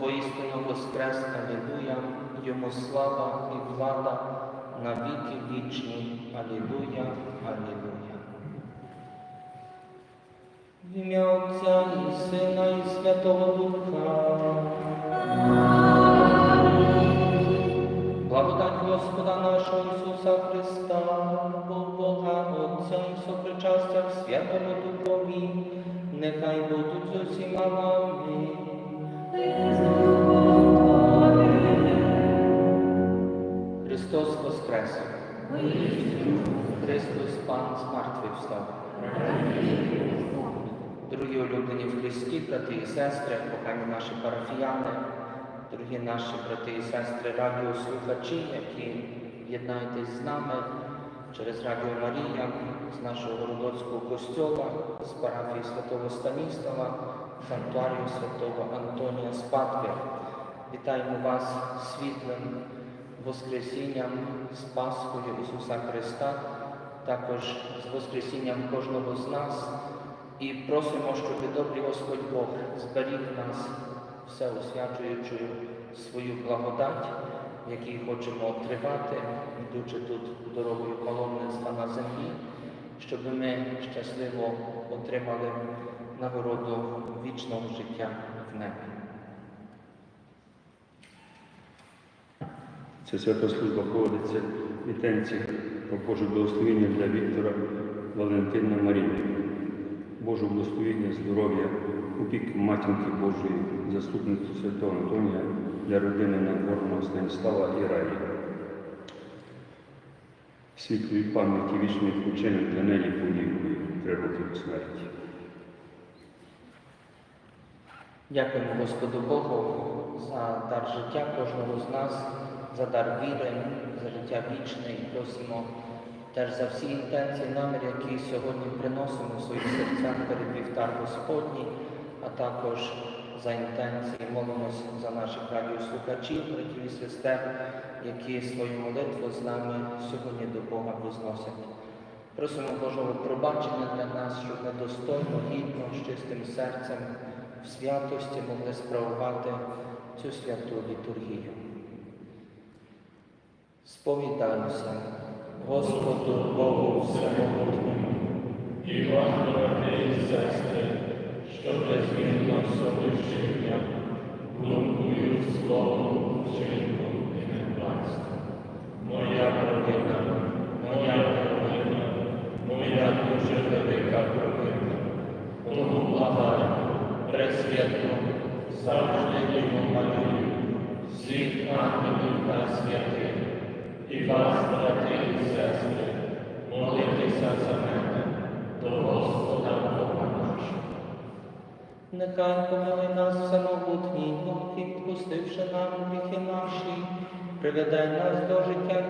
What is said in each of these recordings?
воістину воскрес, Алілуя, йому слава і влада на віки вічні. Алілуя, Алілуя. В ім'я Отця і Сина, і Святого Духа. Благодать Господа нашого Ісуса Христа, Бог Бога Отця і сопричастя Святому Духові, нехай будуть з усіма вами. Воскрес! Христос Пан з мертвих встав. Дорогі улюблені в Христі, брати і сестри, кохані наші парафіяни, дорогі наші брати і сестри, радіослухачі, які єднаєтесь з нами через Радіо Марія, з нашого Городоцького костьола, з парафії святого Станіслава, санктуарію святого Антонія Спадки. Вітаємо вас світлим Воскресінням з Пасхою Ісуса Христа, також з Воскресінням кожного з нас. І просимо, щоб добрий Господь Бог зберіг нас все освячуючи свою благодать, який хочемо отримати, йдучи тут дорогою паломництва на землі, щоб ми щасливо отримали нагороду вічного життя в небі. Ця свята служба проводиться в інтенції про Боже благословення для Віктора Валентина Марії. Боже благословення, здоров'я, опіки Матінки Божої, заступницю Святого Антонія для родини Нагорного Станіслава і Раї. Світлої пам'яті вічної включення для неї подією три роки до смерті. Дякуємо Господу Богу за дар життя кожного з нас, за дар віри, за життя вічне і просимо теж за всі інтенції, наміри, які сьогодні приносимо в своїх серцях перед вівтар Господній, а також за інтенції молимось за наших радіослухачів, братів і сестер, які свою молитву з нами сьогодні до Бога возносять. Просимо Божого пробачення для нас, щоб ми достойно, гідно, з чистим серцем в святості могли справувати цю святу літургію. Сповідаюся Господу Богу Всемогутньому І вам, брати і сестри, що безмінно солишення, думкою, словом, вчинком і непланством. Моя провина, моя провина, моя дуже велика провина. Тому благаю, пресвяту, завжди йому Марію, всіх ангелів та святих, і вас, брати і сестри, молитися за мене до Господа Бога нашого. Нехай помили нас самобутній, Бог, відпустивши нам гріхи наші, приведе нас до життя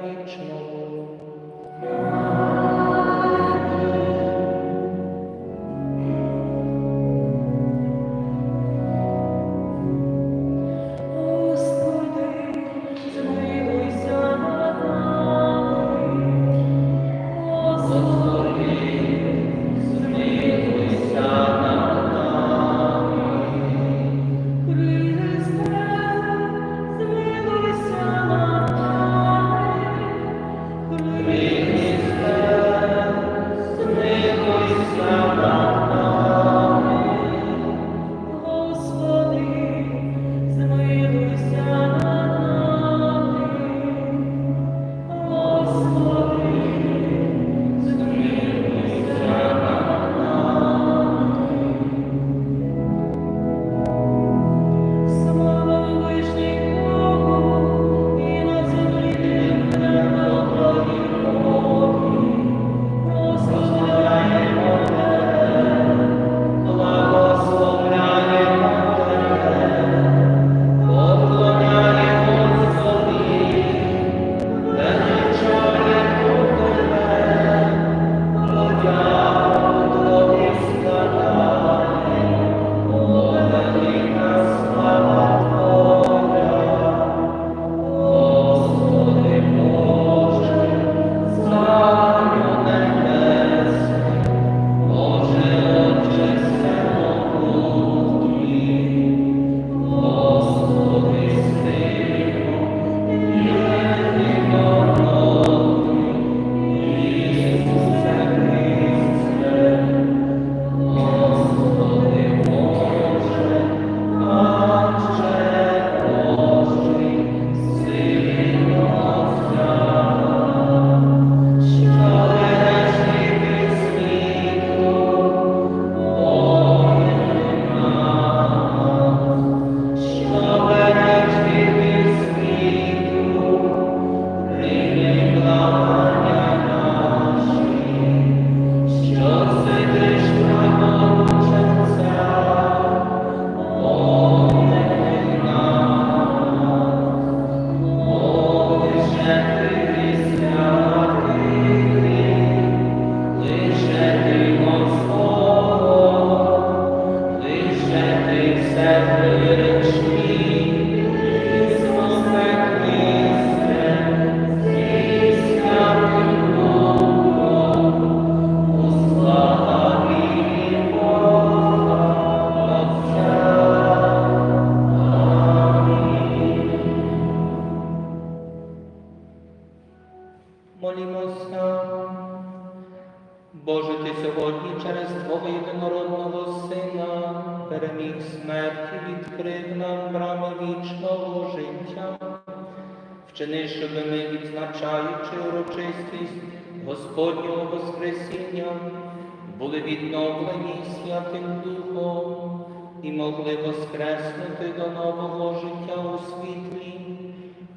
були відновлені Святим Духом і могли воскреснути до нового життя у світлі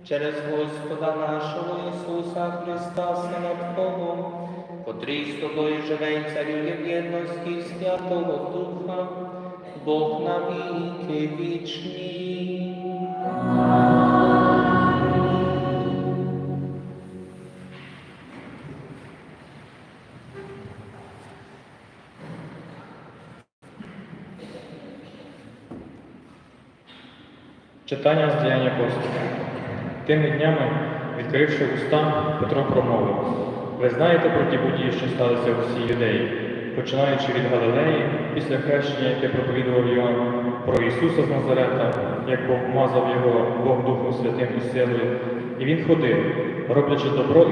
через Господа нашого Ісуса Христа, Сина Твого, котрий з тобою живе і царює в єдності Святого Духа, Бог на віки Читання з діяння апостолів. Тими днями, відкривши уста, Петро промовив: Ви знаєте про ті події, що сталися у всій юдеї, починаючи від Галилеї, після хрещення, яке проповідував Йоанн, про Ісуса з Назарета, як помазав його Бог Духом Святим і силою, і Він ходив, роблячи добро